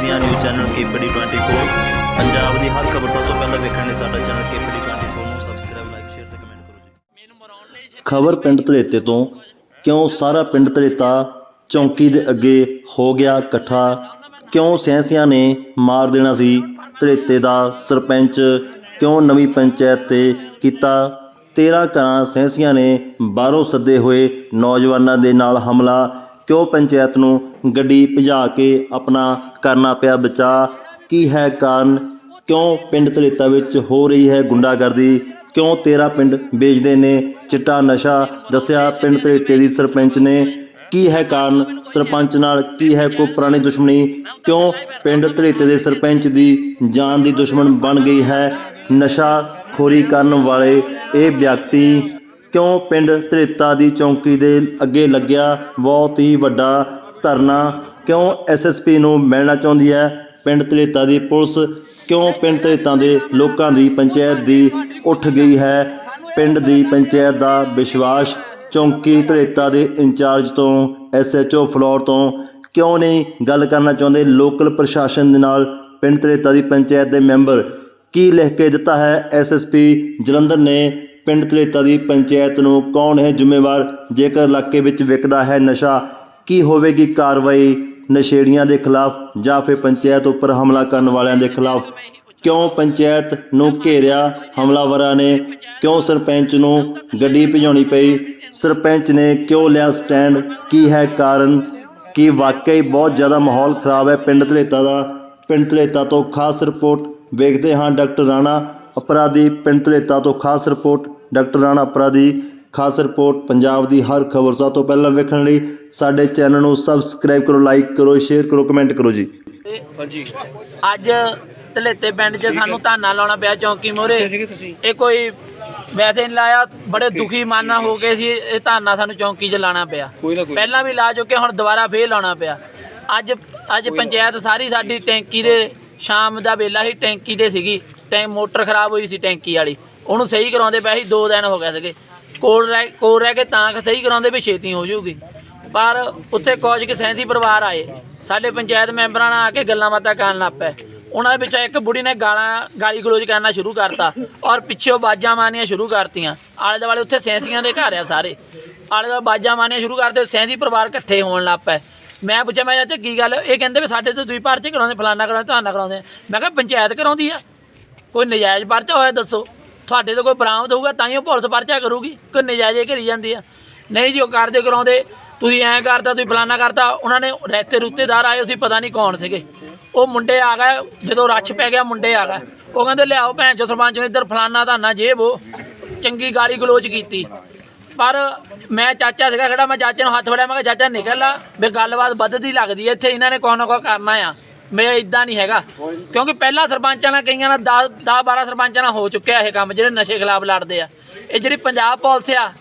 ਪੰਜਾਬ ਦੀਆਂ news channel KPD 24 Punjab ਦੀ ਹਰ ਖਬਰ ਸਭ ਤੋਂ ਪਹਿਲਾਂ ਵੇਖਣ ਲਈ ਸਾਡਾ ਚੈਨਲ ਕੇਪੀਡੀ 24 ਨੂੰ ਸਬਸਕ੍ਰਾਈਬ ਲਾਈਕ ਸ਼ੇਅਰ ਤੇ ਕਮੈਂਟ ਕਰੋ ਜੀ। ਖਬਰ ਪਿੰਡ ਧਲੇਤੇ ਤੋਂ, ਕਿਉਂ ਸਾਰਾ ਪਿੰਡ ਧਲੇਤਾ ਚੌਂਕੀ ਦੇ ਅੱਗੇ ਹੋ ਗਿਆ ਇਕੱਠਾ? ਕਿਉਂ ਸੈਂਸੀਆਂ ਨੇ ਮਾਰ ਦੇਣਾ ਸੀ ਧਲੇਤੇ ਦਾ ਸਰਪੰਚ? ਕਿਉਂ ਨਵੀਂ ਪੰਚਾਇਤ ਤੇ ਕੀਤਾ? 13 ਘਰਾਂ ਸੈਂਸੀਆਂ ਨੇ ਬਾਹਰੋਂ ਸੱਦੇ ਹੋਏ ਨੌਜਵਾਨਾਂ ਦੇ ਨਾਲ ਹਮਲਾ। ਕਿਉਂ ਪੰਚਾਇਤ ਨੂੰ ਗੱਡੀ ਭਜਾ ਕੇ ਆਪਣਾ ਕਰਨਾ ਪਿਆ ਬਚਾ? ਕੀ ਹੈ ਕਾਰਨ? ਕਿਉਂ ਪਿੰਡ ਧਰੇਤਾ ਵਿੱਚ ਹੋ ਰਹੀ ਹੈ ਗੁੰਡਾਗਰਦੀ? ਕਿਉਂ ਤੇਰਾ ਪਿੰਡ ਵੇਚਦੇ ਨੇ? ਚਿੱਟਾ ਨਸ਼ਾ ਦੱਸਿਆ ਪਿੰਡ ਧਰੇਤੇ ਦੀ ਸਰਪੰਚ ਨੇ। ਕੀ ਹੈ ਕਾਰਨ? ਸਰਪੰਚ ਨਾਲ ਕੀ ਹੈ ਕੋਈ ਪੁਰਾਣੀ ਦੁਸ਼ਮਣੀ? ਕਿਉਂ ਪਿੰਡ ਧਰੇਤੇ ਦੇ ਸਰਪੰਚ ਦੀ ਜਾਨ ਦੀ ਦੁਸ਼ਮਣ ਬਣ ਗਈ ਹੈ? ਨਸ਼ਾ ਖੋਰੀ ਕਰਨ ਵਾਲੇ ਇਹ ਵਿਅਕਤੀ ਕਿਉਂ ਪਿੰਡ ਧਲੇਤਾ ਦੀ ਚੌਂਕੀ ਦੇ ਅੱਗੇ ਲੱਗਿਆ ਬਹੁਤ ਹੀ ਵੱਡਾ ਧਰਨਾ? ਕਿਉਂ ਐਸਐਸਪੀ ਨੂੰ ਮਿਲਣਾ ਚਾਹੁੰਦੀ ਹੈ ਪਿੰਡ ਧਲੇਤਾ ਦੀ ਪੁਲਿਸ? ਕਿਉਂ ਪਿੰਡ ਧਲੇਤਾ ਦੇ ਲੋਕਾਂ ਦੀ ਪੰਚਾਇਤ ਦੀ ਉੱਠ ਗਈ ਹੈ? ਪਿੰਡ ਦੀ ਪੰਚਾਇਤ ਦਾ ਵਿਸ਼ਵਾਸ ਚੌਂਕੀ ਧਰੇਤਾ ਦੇ ਇੰਚਾਰਜ ਤੋਂ ਐਸਐਚਓ ਫਲੋਰ ਤੋਂ ਕਿਉਂ ਨਹੀਂ? ਗੱਲ ਕਰਨਾ ਚਾਹੁੰਦੇ ਲੋਕਲ ਪ੍ਰਸ਼ਾਸਨ ਦੇ ਨਾਲ ਪਿੰਡ ਧਲੇਤਾ ਦੀ ਪੰਚਾਇਤ ਦੇ ਮੈਂਬਰ। ਕੀ ਲਿਖ ਕੇ ਦਿੱਤਾ ਹੈ ਐਸਐਸਪੀ ਜਲੰਧਰ ਨੇ ਪਿੰਡ ਧਲੇਤਾ ਦੀ ਪੰਚਾਇਤ ਨੂੰ ਕੌਣ ਹੈ ਜ਼ਿੰਮੇਵਾਰ? ਜੇਕਰ ਇਲਾਕੇ ਵਿੱਚ ਵਿਕਦਾ ਹੈ ਨਸ਼ਾ, ਕੀ ਹੋਵੇਗੀ ਕਾਰਵਾਈ? ਨਸ਼ੇੜੀਆਂ ਦੇ ਖਿਲਾਫ ਜਾਂ ਫਿਰ ਪੰਚਾਇਤ ਉੱਪਰ ਹਮਲਾ ਕਰਨ ਵਾਲਿਆਂ ਦੇ ਖਿਲਾਫ? ਕਿਉਂ ਪੰਚਾਇਤ ਨੂੰ ਘੇਰਿਆ ਹਮਲਾਵਰਾਂ ਨੇ? ਕਿਉਂ ਸਰਪੰਚ ਨੂੰ ਗੱਡੀ ਭਜਾਉਣੀ ਪਈ? ਸਰਪੰਚ ਨੇ ਕਿਉਂ ਲਿਆ ਸਟੈਂਡ? ਕੀ ਹੈ ਕਾਰਨ? ਕਿ ਵਾਕਈ ਬਹੁਤ ਜ਼ਿਆਦਾ ਮਾਹੌਲ ਖਰਾਬ ਹੈ ਪਿੰਡ ਧਲੇਤਾ ਦਾ? ਪਿੰਡ ਧਲੇਤਾ ਤੋਂ ਖਾਸ ਰਿਪੋਰਟ ਵੇਖਦੇ ਹਾਂ ਡਾਕਟਰ ਰਾਣਾ ਅਪਰਾਧੀ ਪਿੰਡ ਧਲੇਤਾ ਤੋਂ ਖਾਸ ਰਿਪੋਰਟ ਡਾਕਟਰ ਰਾਣਾ ਅਪਰਾਧੀ ਖਾਸ ਰਿਪੋਰਟ ਪੰਜਾਬ ਦੀ ਹਰ ਖਬਰ। ਸਭ ਤੋਂ ਪਹਿਲਾਂ ਵੇਖਣ ਲਈ ਸਾਡੇ ਚੈਨਲ ਨੂੰ ਸਬਸਕ੍ਰਾਈਬ ਕਰੋ ਲਾਈਕ ਕਰੋ ਸ਼ੇਅਰ ਕਰੋ ਕਮੈਂਟ ਕਰੋ ਜੀ। ਹਾਂਜੀ। ਅੱਜ ਧਲੇਤੇ ਪਿੰਡ 'ਚ ਸਾਨੂੰ ਧਾਨਾ ਲਾਉਣਾ ਪਿਆ ਚੌਂਕੀ ਮੋਰੇ ਇਹ ਕੋਈ ਵੈਸੇ ਨਹੀਂ ਲਾਇਆ ਬੜੇ ਦੁਖੀ ਮਨ ਨਾਲ ਹੋ ਗਏ ਸੀ ਇਹ ਧਾਨਾ ਸਾਨੂੰ ਚੌਂਕੀ 'ਚ ਲਾਣਾ ਪਿਆ। ਪਹਿਲਾਂ ਵੀ ਲਾ ਚੁੱਕੇ ਹੁਣ ਦੁਬਾਰਾ ਫੇਰ ਲਾਉਣਾ ਪਿਆ। ਅੱਜ ਅੱਜ ਪੰਚਾਇਤ ਸਾਰੀ ਸਾਡੀ ਟੈਂਕੀ ਦੇ ਸ਼ਾਮ ਦਾ ਵੇਲਾ ਸੀ, ਟੈਂਕੀ ਤੇ ਸੀਗੀ, ਟੈਂ, ਮੋਟਰ ਖਰਾਬ ਹੋਈ ਸੀ ਟੈਂਕੀ ਵਾਲੀ। ਉਹਨੂੰ ਸਹੀ ਕਰਾਉਂਦੇ ਪਏ ਸੀ 2 ਦਿਨ ਹੋ ਗਏ ਸੀਗੇ। ਕੋਲ ਰਹਿ ਕੋਲ ਰਹਿ ਕੇ ਤਾਂ ਕਿ ਸਹੀ ਕਰਾਉਂਦੇ ਵੀ ਛੇਤੀ ਹੋ ਜਾਊਗੀ। ਪਰ ਉੱਥੇ ਕੁਝ ਕਿ ਸੈਂਸੀ ਪਰਿਵਾਰ ਆਏ। ਸਾਡੇ ਪੰਚਾਇਤ ਮੈਂਬਰਾਂ ਨਾਲ ਆ ਕੇ ਗੱਲਾਂ ਬਾਤਾਂ ਕਰਨ ਲੱਗ ਪਏ। ਉਹਨਾਂ ਦੇ ਵਿੱਚੋਂ ਇੱਕ ਬੁੜੀ ਨੇ ਗਾਲਾਂ ਗਾਲੀ ਗਲੋਚ ਕਰਨਾ ਸ਼ੁਰੂ ਕਰਤਾ ਔਰ ਪਿੱਛੇ ਬਾਜਾਂ ਮਾਰਨੀਆਂ ਸ਼ੁਰੂ ਕਰਤੀਆਂ। ਆਲੇ ਦੁਆਲੇ ਉੱਥੇ ਸੈਂਸੀਆਂ ਦੇ ਘਰ ਆ ਸਾਰੇ। ਆਲੇ ਦੁਆਲੇ ਬਾਜਾਂ ਮਾਰਨੀਆਂ ਸ਼ੁਰੂ ਕਰਦੇ ਸੈਂਸੀ ਪਰਿਵਾਰ ਇਕੱਠੇ ਹੋਣ ਲੱਗ ਪਏ। ਮੈਂ ਪੁੱਛਿਆ, ਮੈਂ ਚਾਚਾ ਕੀ ਗੱਲ ਇਹ ਕਹਿੰਦੇ ਵੀ ਸਾਡੇ ਤੋਂ ਤੁਸੀਂ ਪਰਚੇ ਕਰਾਉਂਦੇ, ਫਲਾਨਾ ਕਰਾਉਂਦੇ, ਧਾਨਾ ਕਰਾਉਂਦੇ। ਮੈਂ ਕਿਹਾ, ਪੰਚਾਇਤ ਕਰਾਉਂਦੀ ਆ। ਕੋਈ ਨਜਾਇਜ਼ ਪਰਚਾ ਹੋਇਆ ਦੱਸੋ। ਤੁਹਾਡੇ ਤੋਂ ਕੋਈ ਬਰਾਮਦ ਹੋਊਗਾ, ਤਾਂ ਹੀ ਉਹ ਪੁਲਿਸ ਪਰਚਾ ਕਰੂਗੀ। ਕੋਈ ਨਜਾਇਜ਼ ਹੀ ਕਰੀ ਜਾਂਦੀ ਆ। ਨਹੀਂ ਜੀ, ਉਹ ਕਰਦੇ ਕਰਾਉਂਦੇ। ਤੁਸੀਂ ਐਂ ਕਰਤਾ, ਤੁਸੀਂ ਫਲਾਨਾ ਕਰਤਾ। ਉਹਨਾਂ ਨੇ ਰੈਤੇ ਰੁੱਤੇਦਾਰ ਆਏ ਸੀ ਪਤਾ ਨਹੀਂ ਕੌਣ ਸੀਗੇ। ਉਹ ਮੁੰਡੇ ਆ ਗਏ, ਜਦੋਂ ਰੱਛ ਪੈ ਗਿਆ, ਮੁੰਡੇ ਆ ਗਏ। ਉਹ ਕਹਿੰਦੇ, ਲਿਆਓ ਭੈਣ ਚੋ, ਸਰਪੰਚ ਨੇ ਇੱਧਰ ਫਲਾਨਾ ਧਾਨਾ ਜੇਬ ਉਹ ਚੰਗੀ ਗਾਲੀ ਗਲੋਚ ਕੀਤੀ। ਪਰ ਮੈਂ ਚਾਚਾ ਸੀਗਾ ਖੜਾ, ਮੈਂ ਚਾਚੇ ਨੂੰ ਹੱਥ ਫੜਿਆ, ਮੈਂ ਕਿਹਾ, ਚਾਚਾ ਨਿਕਲ ਆ, ਵੀ ਗੱਲਬਾਤ ਵੱਧਦੀ ਲੱਗਦੀ ਹੈ ਇੱਥੇ ਇਹਨਾਂ ਨੇ ਕੋਈ ਨਾ ਕੋਈ ਕਰਨਾ ਆ। ਮੈਂ ਇਦਾਂ ਨਹੀਂ ਹੈਗਾ। ਕਿਉਂਕਿ ਪਹਿਲਾਂ ਸਰਪੰਚਾਂ ਨਾਲ ਕਈਆਂ ਨਾਲ 10 10 12 ਸਰਪੰਚਾਂ ਨਾਲ ਹੋ ਚੁੱਕਿਆ ਇਹ ਕੰਮ, ਜਿਹੜੇ ਨਸ਼ੇ ਖਿਲਾਫ ਲੜਦੇ ਆ। ਇਹ ਜਿਹੜੀ ਪੰਜਾਬ ਪੁਲਿਸ ਆ,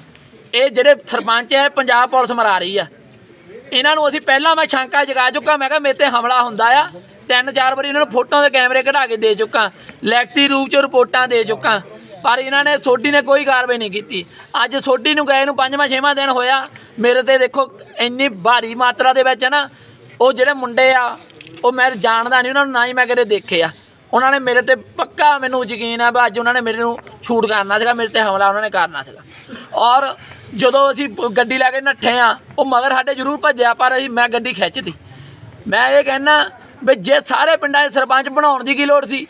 ਇਹ ਜਿਹੜੇ ਸਰਪੰਚ ਆ ਪੰਜਾਬ ਪੁਲਿਸ ਮਰਾ ਰਹੀ ਆ। ਇਹਨਾਂ ਨੂੰ ਅਸੀਂ ਪਹਿਲਾਂ ਮੈਂ ਸ਼ੰਕਾ ਜਗਾ ਚੁੱਕਾ, ਮੈਂ ਕਿਹਾ, ਮੇਰੇ ਤੇ ਹਮਲਾ ਹੁੰਦਾ ਆ। ਤਿੰਨ ਚਾਰ ਵਾਰੀ ਇਹਨਾਂ ਨੂੰ ਫੋਟੋਆਂ ਦੇ ਕੈਮਰੇ ਕਢਾ ਕੇ ਦੇ ਚੁੱਕਾ ਲੈਕਤੀ ਰੂਪ ਚ ਰਿਪੋਰਟਾਂ ਦੇ ਚੁੱਕਾ। ਪਰ ਇਹਨਾਂ ਨੇ ਸੋਢੀ ਨੇ ਕੋਈ ਕਾਰਵਾਈ ਨਹੀਂ ਕੀਤੀ। ਅੱਜ ਸੋਢੀ ਨੂੰ ਗਏ ਨੂੰ ਪੰਜਵਾਂ ਛੇਵਾਂ ਦਿਨ ਹੋਇਆ। ਮੇਰੇ ਤੇ ਦੇਖੋ ਇੰਨੀ ਭਾਰੀ ਮਾਤਰਾ ਦੇ ਵਿੱਚ ਨਾ, ਉਹ ਜਿਹੜੇ ਮੁੰਡੇ ਆ, ਉਹ ਮੈਂ ਜਾਣਦਾ ਨਹੀਂ, ਉਹਨਾਂ ਨੂੰ ਨਾ ਹੀ ਮੈਂ ਕਦੇ ਦੇਖੇ ਆ ਉਹਨਾਂ ਨੇ ਮੇਰੇ ਤੇ ਪੱਕਾ ਮੈਨੂੰ ਯਕੀਨ ਆ ਵੀ ਅੱਜ ਉਹਨਾਂ ਨੇ ਮੇਰੇ ਨੂੰ ਸ਼ੂਟ ਕਰਨਾ ਸੀਗਾ, ਮੇਰੇ ਤੇ ਹਮਲਾ ਉਹਨਾਂ ਨੇ ਕਰਨਾ ਸੀਗਾ। ਔਰ ਜਦੋਂ ਅਸੀਂ ਗੱਡੀ ਲੈ ਕੇ ਨੱਠੇ ਆ, ਉਹ ਮਗਰ ਸਾਡੇ ਜ਼ਰੂਰ ਭੱਜਿਆ, ਪਰ ਅਸੀਂ ਮੈਂ ਗੱਡੀ ਖਿੱਚਤੀ। ਮੈਂ ਇਹ ਕਹਿਣਾ ਵੀ ਜੇ ਸਾਰੇ ਪਿੰਡਾਂ ਦੇ ਸਰਪੰਚ ਬਣਾਉਣ ਦੀ ਕੀ ਲੋੜ ਸੀ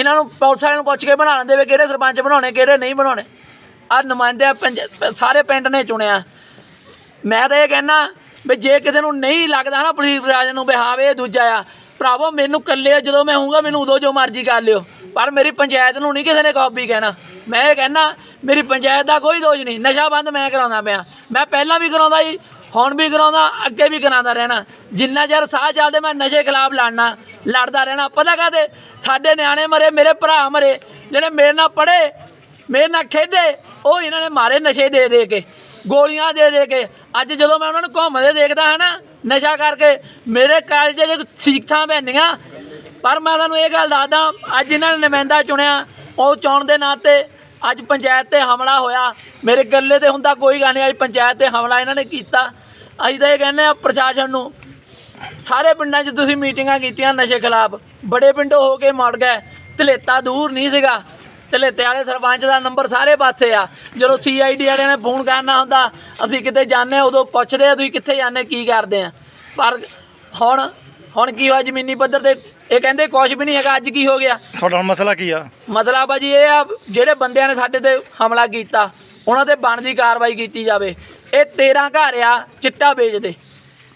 ਇਹਨਾਂ ਨੂੰ ਪੁਲਿਸ ਵਾਲਿਆਂ ਨੂੰ ਪੁੱਛ ਕੇ ਬਣਾ ਲੈਂਦੇ ਵੀ ਕਿਹੜੇ ਸਰਪੰਚ ਬਣਾਉਣੇ, ਕਿਹੜੇ ਨਹੀਂ ਬਣਾਉਣੇ। ਆ ਨੁਮਾਇੰਦੇ ਆ ਸਾਰੇ ਪਿੰਡ ਨੇ ਚੁਣਿਆ। ਮੈਂ ਤਾਂ ਇਹ ਕਹਿਣਾ ਵੀ ਜੇ ਕਿਸੇ ਨੂੰ ਨਹੀਂ ਲੱਗਦਾ ਨਾ ਪੁਲਿਸ ਪ੍ਰਸ਼ਾਸਨ ਨੂੰ ਵੀ ਹਾਂ ਵੀ ਇਹ ਦੂਜਾ ਆ, ਭਰਾਵੋ ਮੈਨੂੰ ਇਕੱਲੇ ਜਦੋਂ ਮੈਂ ਹੋਊਂਗਾ ਮੈਨੂੰ ਉਦੋਂ ਜੋ ਮਰਜ਼ੀ ਕਰ ਲਿਓ। ਪਰ ਮੇਰੀ ਪੰਚਾਇਤ ਨੂੰ ਨਹੀਂ ਕਿਸੇ ਨੇ ਕਾਪੀ ਕਹਿਣਾ। ਮੈਂ ਇਹ ਕਹਿਣਾ ਮੇਰੀ ਪੰਚਾਇਤ ਦਾ ਕੋਈ ਦੋਸ਼ ਨਹੀਂ, ਨਸ਼ਾ ਬੰਦ ਮੈਂ ਕਰਾਉਂਦਾ ਪਿਆ। ਮੈਂ ਪਹਿਲਾਂ ਵੀ ਕਰਾਉਂਦਾ ਜੀ ਹੁਣ ਵੀ ਕਰਾਉਂਦਾ ਅੱਗੇ ਵੀ ਕਰਾਉਂਦਾ ਰਹਿਣਾ। ਜਿੰਨਾ ਚਿਰ ਸਾਹ ਚੱਲਦੇ, ਮੈਂ ਨਸ਼ੇ ਖਿਲਾਫ ਲੜਨਾ, ਲੜਦਾ ਰਹਿਣਾ। ਪਤਾ ਕਾਹਦੇ? ਸਾਡੇ ਨਿਆਣੇ ਮਰੇ, ਮੇਰੇ ਭਰਾ ਮਰੇ, ਜਿਹੜੇ ਮੇਰੇ ਨਾਲ ਪੜ੍ਹੇ, ਮੇਰੇ ਨਾਲ ਖੇਡੇ, ਉਹ ਇਹਨਾਂ ਨੇ ਮਾਰੇ ਨਸ਼ੇ ਦੇ ਦੇ ਕੇ, ਗੋਲੀਆਂ ਦੇ ਦੇ ਕੇ। ਅੱਜ ਜਦੋਂ ਮੈਂ ਉਹਨਾਂ ਨੂੰ ਘੁੰਮਦੇ ਦੇਖਦਾ ਹਾਂ ਨਾ, ਨਸ਼ਾ ਕਰਕੇ, ਮੇਰੇ ਕਾਲਜ 'ਚ ਸਿੱਖਾਂ ਬੈਨੀਆਂ ਪਰ ਮੈਂ ਤੁਹਾਨੂੰ ਇਹ ਗੱਲ ਦੱਸਦਾ, ਅੱਜ ਇਹਨਾਂ ਨੇ ਨੁਮਾਇੰਦਾ ਚੁਣਿਆ, ਉਹ ਚੋਣ ਦੇ ਨਾਤੇ ਅੱਜ ਪੰਚਾਇਤ ਤੇ ਹਮਲਾ ਹੋਇਆ। ਮੇਰੇ ਗੱਲੇ ਤੇ ਹੁੰਦਾ ਕੋਈ ਗੱਲ ਨਹੀਂ ਅੱਜ ਪੰਚਾਇਤ ਤੇ ਹਮਲਾ ਇਹਨਾਂ ਨੇ ਕੀਤਾ। ਅਸੀਂ ਤਾਂ ਇਹ ਕਹਿੰਦੇ ਆ ਪ੍ਰਸ਼ਾਸਨ ਨੂੰ ਸਾਰੇ ਪਿੰਡਾਂ 'ਚ ਤੁਸੀਂ ਮੀਟਿੰਗਾਂ ਕੀਤੀਆਂ ਨਸ਼ੇ ਖਿਲਾਫ। ਬੜੇ ਪਿੰਡੋਂ ਹੋ ਕੇ ਮੁੜ ਗਏ। ਧਲੇਤਾ ਦੂਰ ਨਹੀਂ ਸੀਗਾ। ਧਲੇਤੇ ਵਾਲੇ ਸਰਪੰਚ ਦਾ ਨੰਬਰ ਸਾਰੇ ਪਾਸੇ ਆ। ਜਦੋਂ ਸੀਆਈਡੀ ਵਾਲਿਆਂ ਨੇ ਫੋਨ ਕਰਨਾ ਹੁੰਦਾ ਅਸੀਂ ਕਿਤੇ ਜਾਂਦੇ ਹਾਂ, ਉਦੋਂ ਪੁੱਛਦੇ ਆ ਤੁਸੀਂ ਕਿੱਥੇ ਜਾਂਦੇ ਕੀ ਕਰਦੇ ਆ। ਪਰ ਹੁਣ ਹੁਣ ਕੀ ਹੋਇਆ ਜ਼ਮੀਨੀ ਪੱਧਰ ਤੇ? ਇਹ ਕਹਿੰਦੇ ਕੁਝ ਵੀ ਨਹੀਂ ਹੈਗਾ ਅੱਜ ਕੀ ਹੋ ਗਿਆ? ਤੁਹਾਡਾ ਹੁਣ ਮਸਲਾ ਕੀ ਆ? ਮਤਲਬ ਆ ਜੀ ਇਹ ਆ ਜਿਹੜੇ ਬੰਦਿਆਂ ਨੇ ਸਾਡੇ ਤੇ ਹਮਲਾ ਕੀਤਾ ਉਹਨਾਂ ਤੇ ਬਣਦੀ ਕਾਰਵਾਈ ਕੀਤੀ ਜਾਵੇ। ਇਹ 13 ਘਰ ਆ ਚਿੱਟਾ ਵੇਚਦੇ।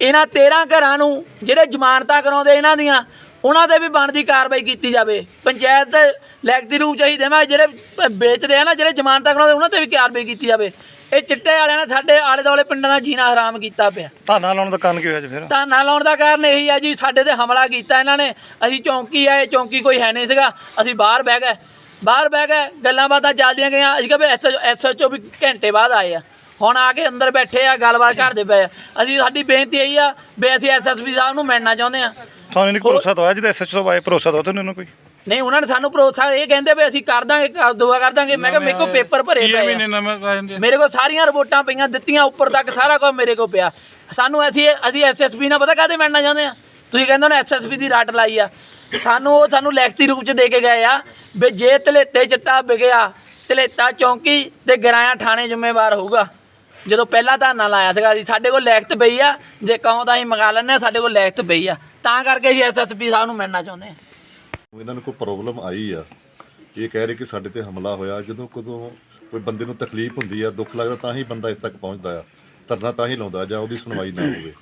ਇਹਨਾਂ 13 ਘਰਾਂ ਨੂੰ ਜਿਹੜੇ ਜ਼ਮਾਨਤਾਂ ਕਰਾਉਂਦੇ ਇਹਨਾਂ ਦੀਆਂ ਉਹਨਾਂ ਤੇ ਵੀ ਬਣਦੀ ਕਾਰਵਾਈ ਕੀਤੀ ਜਾਵੇ। ਪੰਚਾਇਤ ਦੇ ਲੈਗਤੀ ਰੂਪ ਚਾਹੀਦੇ ਮੈਂ ਜਿਹੜੇ ਵੇਚਦੇ ਆ ਨਾ ਜਿਹੜੇ ਜ਼ਮਾਨਤਾਂ ਕਰਾਉਂਦੇ ਉਹਨਾਂ ਤੇ ਵੀ ਕਾਰਵਾਈ ਕੀਤੀ ਜਾਵੇ। ਇਹ ਚਿੱਟੇ ਵਾਲਿਆਂ ਨੇ ਸਾਡੇ ਆਲੇ ਦੁਆਲੇ ਪਿੰਡਾਂ ਦਾ ਜੀਣਾ ਹਰਾਮ ਕੀਤਾ ਪਿਆ। ਧਾਨਾ ਲਾਉਣ ਦਾ ਕਾਰਨ ਕੀ ਹੋਇਆ ਜੀ ਫਿਰ? ਧਾਨਾ ਲਾਉਣ ਦਾ ਕਾਰਨ ਇਹੀ ਆ ਜੀ ਸਾਡੇ ਤੇ ਹਮਲਾ ਕੀਤਾ ਇਹਨਾਂ ਨੇ। ਅਸੀਂ ਚੌਂਕੀ ਆਏ ਚੌਂਕੀ ਕੋਈ ਹੈ ਨਹੀਂ ਸੀਗਾ। ਅਸੀਂ ਬਾਹਰ ਬਹਿ ਗਏ। ਬਾਹਰ ਬਹਿ ਗਏ ਗੱਲਾਂ ਬਾਤਾਂ ਚੱਲਦੀਆਂ ਗਈਆਂ। ਅਸੀਂ ਕਿਹਾ ਵੀ ਐਸਐਚਓ ਵੀ ਘੰਟੇ ਬਾਅਦ ਆਏ ਆ। ਹੁਣ ਆ ਕੇ ਅੰਦਰ ਬੈਠੇ ਆ ਗੱਲਬਾਤ ਕਰਦੇ ਪਏ ਅਸੀਂ ਸਾਡੀ ਬੇਨਤੀ ਇਹੀ ਆ ਵੀ ਅਸੀਂ ਐਸਐਸਪੀ ਸਾਹਿਬ ਨੂੰ ਮਿਲਣਾ ਚਾਹੁੰਦੇ ਆ। ਤੁਹਾਨੂੰ ਨਹੀਂ ਭਰੋਸਾ ਤਾਂ ਹੋਇਆ ਜਿਹਦੇ ਐਸਐਚਓ ਬਾਰੇ ਭਰੋਸਾ ਤਾਂ ਤੁਹਾਨੂੰ ਇਹਨੂੰ ਕੋਈ? ਨਹੀਂ ਉਹਨਾਂ ਨੇ ਸਾਨੂੰ ਭਰੋਸਾ ਇਹ ਕਹਿੰਦੇ ਵੀ ਅਸੀਂ ਕਰ ਦਾਂਗੇ ਕਰ- ਦੁਆ ਕਰ ਦਾਂਗੇ। ਮੈਂ ਕਿਹਾ ਮੇਰੇ ਕੋਲ ਪੇਪਰ ਭਰੇ ਪਏ ਆ। ਨਵੇਂ ਆ? ਜਾਂਦੇ ਮੇਰੇ ਕੋਲ ਸਾਰੀਆਂ ਰਿਪੋਰਟਾਂ ਪਈਆਂ ਦਿੱਤੀਆਂ ਉੱਪਰ ਤੱਕ ਸਾਰਾ ਕੁਝ ਮੇਰੇ ਕੋਲ ਪਿਆ। ਸਾਨੂੰ ਅਸੀਂ ਅਸੀਂ ਐਸਐਸਪੀ ਨਾਲ ਪਤਾ ਕਾਹਦੇ ਮਿਲਣਾ ਚਾਹੁੰਦੇ ਆ? ਤੁਸੀਂ ਕਹਿੰਦੇ ਹੋ ਐਸਐਸਪੀ ਦੀ ਰਾਟ ਲਾਈ ਆ। ਸਾਨੂੰ ਉਹ ਸਾਨੂੰ ਲਿਖਤੀ ਰੂਪ ਚ ਦੇ ਕੇ ਗਏ ਆ ਵੀ ਜੇ ਧਲੇਤੇ ਚਿੱਟਾ ਵਿਗਿਆ ਧਲੇਤਾ ਚੌਂਕੀ ਤੇ ਗਰਾਇਆ ਥਾਣੇ ਜ਼ਿੰਮੇਵਾਰ ਹੋਊਗਾ। ਜਦੋਂ ਪਹਿਲਾਂ ਧਾਨਾ ਲਾਇਆ ਸੀਗਾ ਅਸੀਂ ਸਾਡੇ ਕੋਲ ਲਿਖਤ ਪਈ ਆ ਜੇ ਕਹੋ ਤਾਂ ਅਸੀਂ ਮੰਗਾ ਲੈਂਦੇ ਆ ਸਾਡੇ ਕੋਲ ਲਿਖਤ ਪਈ ਆ। ਤਾਂ ਕਰਕੇ ਅਸੀਂ ਐਸਐਸਪੀ ਸਾਹਿਬ ਨੂੰ ਮਿਲਣਾ ਚਾਹੁੰਦੇ ਹਾਂ। ਇਹਨਾਂ ਨੂੰ ਕੋਈ ਪ੍ਰੋਬਲਮ ਆਈ ਆ। ਇਹ ਕਹਿ ਰਹੇ ਕਿ ਸਾਡੇ ਤੇ ਹਮਲਾ ਹੋਇਆ, ਜਦੋਂ ਕਦੋਂ ਕੋਈ ਬੰਦੇ ਨੂੰ ਤਕਲੀਫ ਹੁੰਦੀ ਆ, ਦੁੱਖ ਲੱਗਦਾ ਤਾਂ ਹੀ ਬੰਦਾ ਇੱਥੇ ਤੱਕ ਪਹੁੰਚਦਾ ਆ। ਧਰਨਾ ਤਾਂ ਹੀ ਲਾਉਂਦਾ ਜਾਂ ਉਹਦੀ ਸੁਣਵਾਈ ਨਾ ਹੋਵੇ।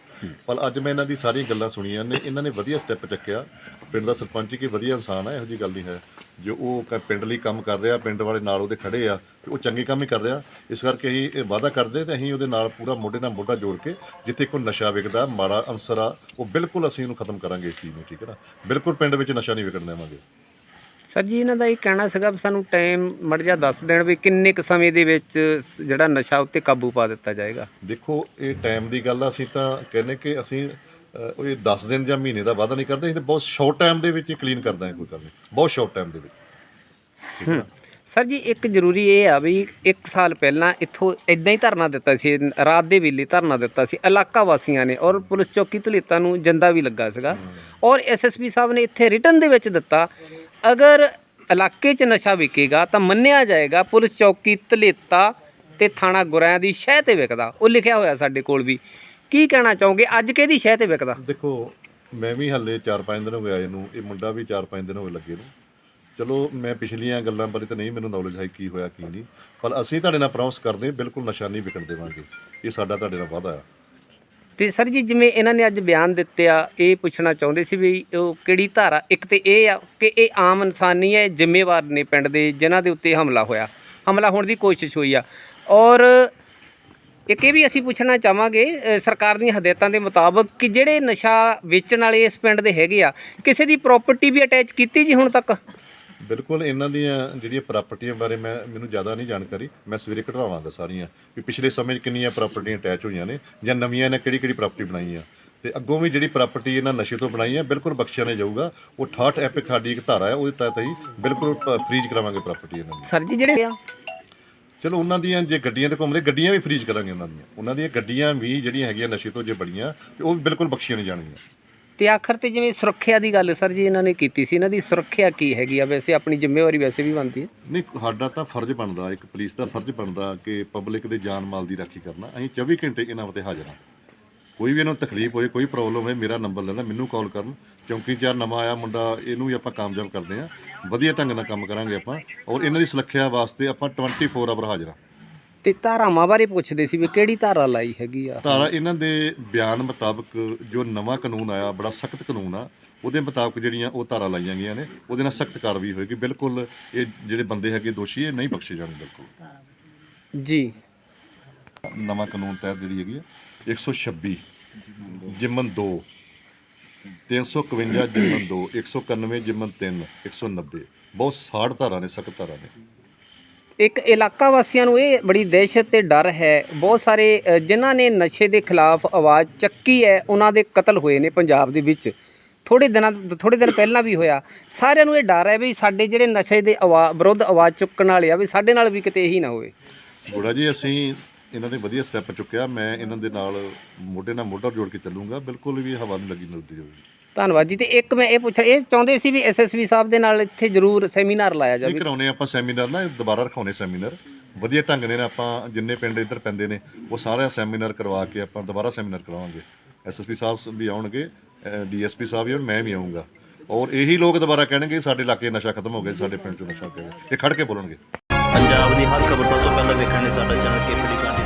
ਪਰ ਅੱਜ ਮੈਂ ਇਹਨਾਂ ਦੀ ਸਾਰੀਆਂ ਗੱਲਾਂ ਸੁਣੀਆਂ ਨੇ, ਇਹਨਾਂ ਨੇ ਵਧੀਆ ਸਟੈਪ ਚੱਕਿਆ। ਪਿੰਡ ਦਾ ਸਰਪੰਚ ਕੀ ਵਧੀਆ ਇਨਸਾਨ ਆ, ਇਹੋ ਜੀ ਗੱਲ ਨਹੀਂ ਹੈ। ਜੋ ਉਹ ਕ- ਪਿੰਡ ਲਈ ਕੰਮ ਕਰ ਰਿਹਾ, ਪਿੰਡ ਵਾਲੇ ਨਾਲ ਉਹਦੇ ਖੜੇ ਆ, ਤੇ ਉਹ ਚੰਗੇ ਕੰਮ ਹੀ ਕਰ ਰਿਹਾ, ਇਸ ਕਰਕੇ ਅਸੀਂ ਇਹ ਵਾਅਦਾ ਕਰਦੇ ਤੇ ਅਸੀਂ ਉਹਦੇ ਨਾਲ ਪੂਰਾ ਮੋਢੇ ਨਾਲ ਮੋਢਾ ਜੋੜ ਕੇ ਜਿੱਥੇ ਕੋਈ ਨਸ਼ਾ ਵਿਕਦਾ, ਮਾੜਾ ਅੰਸਰ ਆ ਉਹ ਬਿਲਕੁਲ ਅਸੀਂ ਇਹਨੂੰ ਖਤਮ ਕਰਾਂਗੇ ਇਸ ਚੀਜ਼ ਨੂੰ, ਠੀਕ ਹੈ ਨਾ? ਬਿਲਕੁਲ ਪਿੰਡ ਵਿੱਚ ਨਸ਼ਾ ਨਹੀਂ ਵਿਕਣ ਦੇਵਾਂਗੇ। ਸਰ ਜੀ ਇਹਨਾਂ ਦਾ ਇਹ ਕਹਿਣਾ ਸੀਗਾ ਵੀ ਸਾਨੂੰ ਟਾਈਮ ਮੜ ਜਾ ਦੱਸ ਦੇਣ ਵੀ ਕਿੰਨੇ ਕੁ ਸਮੇਂ ਦੇ ਵਿੱਚ ਸ- ਜਿਹੜਾ ਨਸ਼ਾ ਉੱਤੇ ਕਾਬੂ ਪਾ ਦਿੱਤਾ ਜਾਏਗਾ। ਦੇਖੋ ਇਹ ਟਾਈਮ ਦੀ ਗੱਲ ਆ, ਅਸੀਂ ਤਾਂ ਕਹਿੰਦੇ ਕਿ ਅਸੀਂ ਉਹ ਇਹ 10 ਦਿਨ ਜਾਂ ਮਹੀਨੇ ਦਾ ਵਾਅਦਾ ਨਹੀਂ ਕਰਦੇ ਅਸੀਂ ਤਾਂ ਬਹੁਤ ਸ਼ਾਰਟ ਟਾਈਮ ਦੇ ਵਿੱਚ ਹੀ ਕਲੀਨ ਕਰ ਦਾਂਗੇ ਕੋਈ ਗੱਲ ਨਹੀਂ ਬਹੁਤ ਸ਼ਾਰਟ ਟਾਈਮ ਦੇ ਵਿੱਚ। ਠੀਕ ਹੈ ਨਾ? ਸਰ ਜੀ ਇੱਕ ਜ਼ਰੂਰੀ ਇਹ ਆ ਵੀ 1 ਸਾਲ ਪਹਿਲਾਂ ਇੱਥੋਂ ਇਦਾਂ ਹੀ ਧਰਨਾ ਦਿੱਤਾ ਸੀ ਰਾਤ ਦੇ ਵੇਲੇ ਧਰਨਾ ਦਿੱਤਾ ਸੀ ਇਲਾਕਾ ਵਾਸੀਆਂ ਨੇ ਔਰ ਪੁਲਿਸ ਚੌਕੀ ਧਲੇਤਾ ਨੂੰ ਜੰਦਾ ਵੀ ਲੱਗਾ ਸੀਗਾ। ਔਰ ਐਸਐਸਪੀ ਸਾਹਿਬ ਨੇ ਇੱਥੇ ਰਿਟਰਨ ਦੇ ਵਿੱਚ ਦਿੱਤਾ ਅਗਰ ਇਲਾਕੇ 'ਚ ਨਸ਼ਾ ਵਿਕੇਗਾ ਤਾਂ ਮੰਨਿਆ ਜਾਏਗਾ, ਪੁਲਿਸ ਚੌਕੀ ਧਲੇਤਾ ਤੇ ਥਾਣਾ ਗੁਰਿਆਂ ਦੀ ਸ਼ਹਿ ਤੇ ਵਿਕਦਾ। ਉਹ ਲਿਖਿਆ ਹੋਇਆ ਸਾਡੇ ਕੋਲ ਵੀ। ਕੀ ਕਹਿਣਾ ਚਾਹੋਗੇ? ਅੱਜ ਕਿਹਦੀ ਸ਼ਹਿ ਤੇ ਵਿਕਦਾ? ਦੇਖੋ, ਮੈਂ ਵੀ ਹੱਲੇ 4-5 ਦਿਨ ਹੋ ਗਿਆ ਇਹਨੂੰ ਇਹ ਮੁੰਡਾ ਵੀ 4-5 ਦਿਨ ਹੋਏ ਲੱਗੇ ਨੂੰ। ਚਲੋ, ਮੈਂ ਪਿਛਲੀਆਂ ਗੱਲਾਂ ਬਾਰੇ ਤਾਂ ਨਹੀਂ, ਮੈਨੂੰ ਨੌਲੇਜ ਹੈ ਕੀ ਹੋਇਆ, ਕੀ ਨਹੀਂ। ਪਰ ਅਸੀਂ ਤੁਹਾਡੇ ਨਾਲ ਪ੍ਰੋਮਿਸ ਕਰਦੇ ਬਿਲਕੁਲ ਨਸ਼ਾ ਨਹੀਂ ਵਿਕਣ ਦੇਵਾਂਗੇ। ਇਹ ਸਾਡਾ ਤੁਹਾਡੇ ਨਾਲ ਵਾਅਦਾ ਆ। ਤੇ ਸਰ ਜੀ, ਜਿਵੇਂ ਇਹਨਾਂ ਨੇ ਅੱਜ ਬਿਆਨ ਦਿੱਤੇ ਆ, ਇਹ ਪੁੱਛਣਾ ਚਾਹੁੰਦੇ ਸੀ ਵੀ ਉਹ ਕਿਹੜੀ ਧਾਰਾ, ਇੱਕ ਤੇ ਇਹ ਆ ਕਿ ਇਹ ਆਮ ਇਨਸਾਨੀ ਹੈ, ਜ਼ਿੰਮੇਵਾਰ ਨੇ ਪਿੰਡ ਦੇ, ਜਿਨ੍ਹਾਂ ਦੇ ਉੱਤੇ ਹਮਲਾ ਹੋਇਆ। ਹਮਲਾ ਹੋਣ ਦੀ ਕੋਸ਼ਿਸ਼ ਹੋਈ ਆ। ਔਰ ਇੱਕ ਇਹ ਵੀ ਅਸੀਂ ਪੁੱਛਣਾ ਚਾਹਾਂਗੇ ਸਰਕਾਰ ਦੀਆਂ ਹਦਾਇਤਾਂ ਦੇ ਮੁਤਾਬਕ ਕਿ ਜਿਹੜੇ ਨਸ਼ਾ ਵੇਚਣ ਵਾਲੇ ਇਸ ਪਿੰਡ ਦੇ ਹੈਗੇ ਆ, ਕਿਸੇ ਦੀ ਪ੍ਰਾਪਰਟੀ ਵੀ ਅਟੈਚ ਕੀਤੀ ਜੀ ਹੁਣ ਤੱਕ? ਬਿਲਕੁਲ ਇਹਨਾਂ ਦੀਆਂ ਜਿਹੜੀਆਂ ਪ੍ਰਾਪਰਟੀਆਂ ਬਾਰੇ ਮੈਂ ਮੈਨੂੰ ਜ਼ਿਆਦਾ ਨਹੀਂ ਜਾਣਕਾਰੀ ਮੈਂ ਸਵੇਰੇ ਕਢਵਾਵਾਂਗਾ ਸਾਰੀਆਂ। ਵੀ ਪਿਛਲੇ ਸਮੇਂ 'ਚ ਕਿੰਨੀਆਂ ਪ੍ਰਾਪਰਟੀਆਂ ਅਟੈਚ ਹੋਈਆਂ ਨੇ ਜਾਂ ਨਵੀਆਂ ਨੇ ਕਿਹੜੀ ਕਿਹੜੀ ਪ੍ਰਾਪਰਟੀ ਬਣਾਈ ਆ ਤੇ ਅੱਗੋਂ ਵੀ ਜਿਹੜੀ ਪ੍ਰਾਪਰਟੀ ਇਹਨਾਂ ਨਸ਼ੇ ਤੋਂ ਬਣਾਈ ਆ ਬਿਲਕੁਲ ਬਖਸ਼ਿਆ ਨਹੀਂ ਜਾਊਗਾ। ਉਹ 68 ਐਪਿਕ ਸਾਡੀ ਇੱਕ ਧਾਰਾ ਹੈ ਉਹਦੇ ਤਹਿਤ ਹੀ ਬਿਲਕੁਲ ਫ੍ਰੀਜ਼ ਕਰਾਵਾਂਗੇ ਪ੍ਰਾਪਰਟੀ ਇਹਨਾਂ ਦੀ। ਸਰ ਜੀ ਜਿਹੜੇ ਆ। ਚਲੋ ਉਹਨਾਂ ਦੀਆਂ ਜੇ ਗੱਡੀਆਂ ਤੇ ਘੁੰਮਦੇ ਗੱਡੀਆਂ ਵੀ ਫ੍ਰੀਜ਼ ਕਰਾਂਗੇ ਉਹਨਾਂ ਦੀਆਂ। ਉਹਨਾਂ ਦੀਆਂ ਗੱਡੀਆਂ ਵੀ ਜਿਹੜੀਆਂ ਹੈਗੀਆਂ ਨਸ਼ੇ ਤੋਂ ਜੇ ਬੜੀਆਂ ਤੇ ਉਹ ਵੀ ਬਿਲਕੁਲ ਬਖਸ਼ੀਆਂ ਨਹੀਂ ਜਾਣਗੀਆਂ। ਤੇ ਆਖਰ ਤੇ ਜਿਵੇਂ ਸੁਰੱਖਿਆ ਦੀ ਗੱਲ ਸਰ ਜੀ ਇਹਨਾਂ ਨੇ ਕੀਤੀ ਸੀ, ਇਹਨਾਂ ਦੀ ਸੁਰੱਖਿਆ ਕੀ ਹੈਗੀ ਆ? ਵੈਸੇ ਆਪਣੀ ਜ਼ਿੰਮੇਵਾਰੀ ਵੈਸੇ ਵੀ ਬਣਦੀ ਹੈ। ਨਹੀਂ, ਸਾਡਾ ਤਾਂ ਫਰਜ਼ ਬਣਦਾ, ਇੱਕ ਪੁਲਿਸ ਦਾ ਫਰਜ਼ ਬਣਦਾ ਕਿ ਪਬਲਿਕ ਦੇ ਜਾਨ ਮਾਲ ਦੀ ਰਾਖੀ ਕਰਨਾ। ਅਸੀਂ 24 ਘੰਟੇ ਇਹਨਾਂ ਉੱਤੇ ਹਾਜ਼ਰ ਹਾਂ। ਕੋਈ ਵੀ ਇਹਨਾਂ ਨੂੰ ਤਕਲੀਫ ਹੋਏ, ਕੋਈ ਪ੍ਰੋਬਲਮ ਹੋਏ, ਮੇਰਾ ਨੰਬਰ ਲੈ ਲੈ, ਮੈਨੂੰ ਕਾਲ ਕਰਨ। ਚੌਂਕੀ ਚਾਰ ਨਵਾਂ ਆਇਆ ਮੁੰਡਾ, ਇਹਨੂੰ ਵੀ ਆਪਾਂ ਕਾਮਯਾਬ ਕਰਦੇ ਹਾਂ। ਵਧੀਆ ਢੰਗ ਨਾਲ ਕੰਮ ਕਰਾਂਗੇ ਆਪਾਂ। ਔਰ ਇਹਨਾਂ ਦੀ ਸੁਰੱਖਿਆ ਵਾਸਤੇ ਆਪਾਂ 24 ਆਵਰ ਹਾਜ਼ਰ ਹਾਂ। ਤੇ ਧਾਰਾਵਾਂ ਬਾਰੇ ਪੁੱਛਦੇ ਸੀ ਵੀ ਕਿਹੜੀ ਧਾਰਾ ਲਾਈ ਹੈਗੀ ਆ? ਧਾਰਾ ਇਹਨਾਂ ਦੇ ਬਿਆਨ ਮੁਤਾਬਕ ਜੋ ਨਵਾਂ ਕਾਨੂੰਨ ਆਇਆ ਬੜਾ ਸਖਤ ਕਾਨੂੰਨ ਆ ਉਹਦੇ ਮੁਤਾਬਕ ਜਿਹੜੀਆਂ ਉਹ ਧਾਰਾ ਲਾਈਆਂ ਗਈਆਂ ਨੇ ਉਹਦੇ ਨਾਲ ਸਖਤ ਕਾਰਵਾਈ ਹੋਏਗੀ। ਬਿਲਕੁਲ ਇਹ ਜਿਹੜੇ ਬੰਦੇ ਹੈਗੇ ਦੋਸ਼ੀ ਇਹ ਨਹੀਂ ਬਖਸ਼ੇ ਜਾਣਗੇ ਬਿਲਕੁਲ। ਜੀ। ਨਵਾਂ ਕਾਨੂੰਨ ਤਹਿਤ ਜਿਹੜੀ ਹੈਗੀ ਆ 126 ਜਿਮਨ 2 351 ਜਿਮਨ 2 191 ਜਿਮਨ 3 190 ਬਹੁਤ 60 ਧਾਰਾ ਨੇ ਸਖਤ ਧਾਰਾ ਨੇ। ਇੱਕ ਇਲਾਕਾ ਵਾਸੀਆਂ ਨੂੰ ਇਹ ਬੜੀ ਦਹਿਸ਼ਤ ਤੇ ਡਰ ਹੈ। ਬਹੁਤ ਸਾਰੇ ਜਿਨ੍ਹਾਂ ਨੇ ਨਸ਼ੇ ਦੇ ਖਿਲਾਫ ਆਵਾਜ਼ ਚੱਕੀ ਹੈ, ਉਹਨਾਂ ਦੇ ਕਤਲ ਹੋਏ ਨੇ ਪੰਜਾਬ ਦੇ ਵਿੱਚ। ਥੋੜੇ ਦਿਨਾਂ ਥੋੜੇ ਦਿਨ ਪਹਿਲਾਂ ਵੀ ਹੋਇਆ। ਸਾਰਿਆਂ ਨੂੰ ਇਹ ਡਰ ਹੈ ਵੀ ਸਾਡੇ ਜਿਹੜੇ ਨਸ਼ੇ ਦੇ ਆਵਾ, ਵਿਰੁੱਧ ਆਵਾਜ਼ ਚੁੱਕਣ ਵਾਲੇ ਆ, ਵੀ ਸਾਡੇ ਨਾਲ ਵੀ ਕਿਤੇ ਇਹੀ ਨਾ ਹੋਵੇ। ਗੁੜਾ ਜੀ, ਅਸੀਂ ਇਹਨਾਂ ਨੇ ਵਧੀਆ ਸਟੈਪ ਚੁੱਕਿਆ। ਮੈਂ ਇਹਨਾਂ ਦੇ ਨਾਲ ਮੋਢੇ ਨਾਲ ਮੋਢਾ ਜੋੜ ਕੇ ਚੱਲੂੰਗਾ। ਬਿਲਕੁਲ ਵੀ ਹਵਾ ਨਹੀਂ ਲੱਗੀ ਮਿਲਦੀ ਹੋਵੇ ਧੰਨਵਾਦ ਜੀ। ਤੇ ਇੱਕ ਮੈਂ ਇਹ ਪੁੱਛ ਇਹ ਚਾਹੁੰਦੇ ਸੀ ਵੀ ਐਸਐਸਪੀ ਸਾਹਿਬ ਦੇ ਨਾਲ ਇੱਥੇ ਜ਼ਰੂਰ ਸੈਮੀਨਾਰ ਲਾਇਆ ਜਾਵੇ। ਕਰਾਉਨੇ ਆਪਾਂ ਸੈਮੀਨਾਰ ਨਾ ਇਹ ਦੁਬਾਰਾ ਰਖਾਉਨੇ ਸੈਮੀਨਾਰ। ਵਧੀਆ ਢੰਗ ਨਾਲ ਆਪਾਂ ਜਿੰਨੇ ਪਿੰਡ ਇੱਧਰ ਪੈਂਦੇ ਨੇ ਉਹ ਸਾਰਾ ਸੈਮੀਨਾਰ ਕਰਵਾ ਕੇ ਆਪਾਂ ਦੁਬਾਰਾ ਸੈਮੀਨਾਰ ਕਰਾਵਾਂਗੇ। ਐਸਐਸਪੀ ਸਾਹਿਬ ਵੀ ਆਉਣਗੇ ਡੀਐਸਪੀ ਸਾਹਿਬ ਵੀ ਆਉਣ ਮੈਂ ਵੀ ਆਉਂਗਾ ਔਰ ਇਹੀ ਲੋਕ ਦੁਬਾਰਾ ਕਹਿਣਗੇ ਸਾਡੇ ਇਲਾਕੇ ਨਸ਼ਾ ਖਤਮ ਹੋ ਗਿਆ ਸਾਡੇ ਪਿੰਡ 'ਚ ਨਸ਼ਾ ਹੋ ਗਿਆ। ਇਹ ਖੜ ਕੇ ਬੋਲਣਗੇ। ਪੰਜਾਬ ਦੀ ਹਰ ਖਬਰ ਸਭ ਤੋਂ ਪਹਿਲਾਂ ਵੇਖਣ ਲਈ ਸਾਡਾ ਚੈਨਲ ਕੇਪੀਡੀ 24